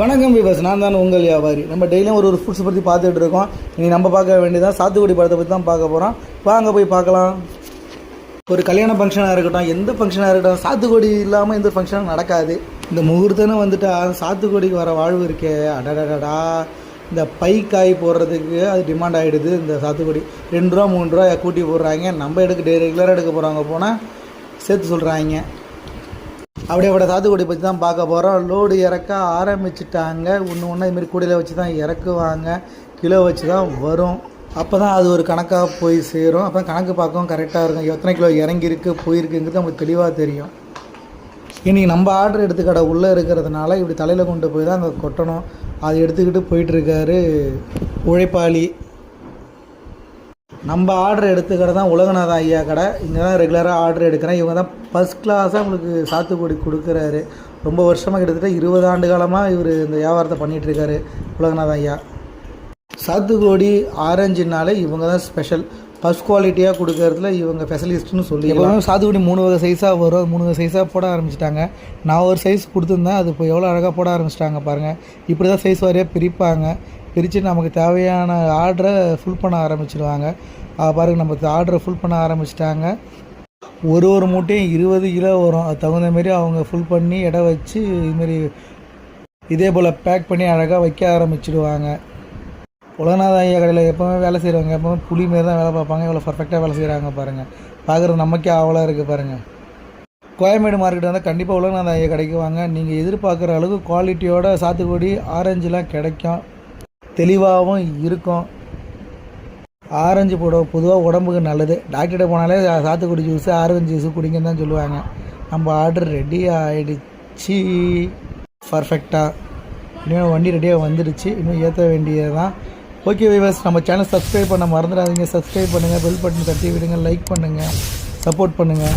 வணக்கம் விவாஸ் நான் தான் உங்கள் வியாபாரி. நம்ம டெய்லியும் ஒரு ஒரு ஃபுட்ஸ் பற்றி பார்த்துட்டு இருக்கோம். இனி நம்ம பார்க்க வேண்டியதான் சாத்துக்குடி படத்தை பற்றி தான் பார்க்க போகிறோம் வாங்க போய் பார்க்கலாம். ஒரு கல்யாண ஃபங்க்ஷனாக இருக்கட்டும் எந்த ஃபங்க்ஷனாக இருக்கட்டும் சாத்துக்குடி இல்லாமல் எந்த ஃபங்க்ஷனும் நடக்காது. இந்த முகூர்த்தம்னு வந்துட்டா சாத்துக்குடிக்கு வர வாழ்வு இருக்கே. அடடடடா. இந்த பை காய் போடுறதுக்கு அது டிமாண்ட் ஆகிடுது இந்த சாத்துக்குடி. ரெண்டு ரூபா மூணு ரூபா கூட்டி போடுறாங்க. நம்ம எடுக்க ரெகுலராக எடுக்க போகிறவங்க போனால் சேர்த்து சொல்கிறாங்க அப்படியே கூட சாத்துக்குடி பற்றி தான் பார்க்க போகிறோம் லோடு இறக்க ஆரம்பிச்சிட்டாங்க. ஒன்று ஒன்றா இதுமாரி கூடையில் வச்சு தான் இறக்குவாங்க. கிலோ வச்சு தான் வரும். அப்போ தான் அது ஒரு கணக்காக போய் சேரும். அப்போ கணக்கு பார்க்கவும் கரெக்டாக இருக்கும். எத்தனை கிலோ இறங்கியிருக்கு போயிருக்குங்கிறது நமக்கு தெளிவாக தெரியும். இன்றைக்கி நம்ம ஆர்டர் எடுத்து கடை உள்ளே இருக்கிறதுனால இப்படி தலையில் கொண்டு போய் தான் அங்கே கொட்டணும். அதை எடுத்துக்கிட்டு போயிட்டுருக்காரு உழைப்பாளி நம்ம ஆர்டர் எடுத்த தான் உலகநாதன் ஐயா கடை. இங்கே தான் ரெகுலராக ஆர்டர் எடுக்கிறேன். இவங்க தான் ஃபஸ்ட் கிளாஸாக உங்களுக்கு சாத்துக்குடி கொடுக்குறாரு. ரொம்ப வருஷமாக கிட்டத்தட்ட இருபது ஆண்டு காலமாக இவர் இந்த வியாபாரத்தை பண்ணிகிட்ருக்காரு உலகநாதன் ஐயா. சாத்துக்குடி ஆரஞ்சுனாலே இவங்க தான் ஸ்பெஷல் ஃபஸ்ட் குவாலிட்டியாக கொடுக்கறதுல இவங்க ஸ்பெஷலிஸ்ட்னு சொல்லி எல்லாமே சாத்துக்குடி மூணு வகை சைஸாக வரும். மூணு வகை சைஸாக போட ஆரம்பிச்சிட்டாங்க. நான் ஒரு சைஸ் கொடுத்துருந்தேன். அது இப்போ எவ்வளோ அழகாக போட ஆரம்பிச்சிட்டாங்க பாருங்கள் இப்படி தான் சைஸ் வாரியாக பிரிப்பாங்க. பிரித்து நமக்கு தேவையான ஆர்டரை ஃபுல் பண்ண ஆரம்பிச்சிடுவாங்க பாருங்கள் நம்ம ஆர்டரை ஃபுல் பண்ண ஆரம்பிச்சிட்டாங்க. ஒரு ஒரு மூட்டையும் இருபது கிலோ வரும். அது தகுந்த மாரி அவங்க ஃபுல் பண்ணி இடம் வச்சு இதுமாரி இதே போல் பேக் பண்ணி அழகாக வைக்க ஆரம்பிச்சிடுவாங்க உலகநாத ஐயா கடையில் எப்போவுமே வேலை செய்கிறவங்க எப்போவுமே புளி மாரி தான் வேலை பார்ப்பாங்க. எவ்வளோ பர்ஃபெக்டாக வேலை செய்கிறாங்க பாருங்கள் பார்க்குறது நமக்கே ஆவலாக இருக்குது பாருங்கள் கோயம்பேடு மார்க்கெட் வந்தால் கண்டிப்பாக உலகநாத ஐயா கடைக்கு வாங்க. நீங்கள் எதிர்பார்க்குற அளவுக்கு குவாலிட்டியோட சாத்துக்குடி ஆரஞ்சுலாம் கிடைக்கும். தெளிவாகவும் இருக்கும். ஆரஞ்சு போட பொதுவாக உடம்புக்கு நல்லது. டாக்டர்கிட்ட போனாலே சாத்துக்குடி ஜூஸ் ஆரஞ்சு ஜூஸ் குடிங்கன்னு தான் சொல்லுவாங்க. நம்ம ஆர்டர் ரெடி ஆகிடுச்சு பர்ஃபெக்டாக இன்னும் வண்டி ரெடியாக வந்துடுச்சு. இன்னும் ஏற்ற வேண்டியது தான் ஓகே விவர்ஸ் நம்ம சேனல் சப்ஸ்கிரைப் பண்ண மறந்துடாதீங்க. சப்ஸ்கிரைப் பண்ணுங்கள் பெல் பட்டன் தட்டி விடுங்க லைக் பண்ணுங்கள் சப்போர்ட் பண்ணுங்கள்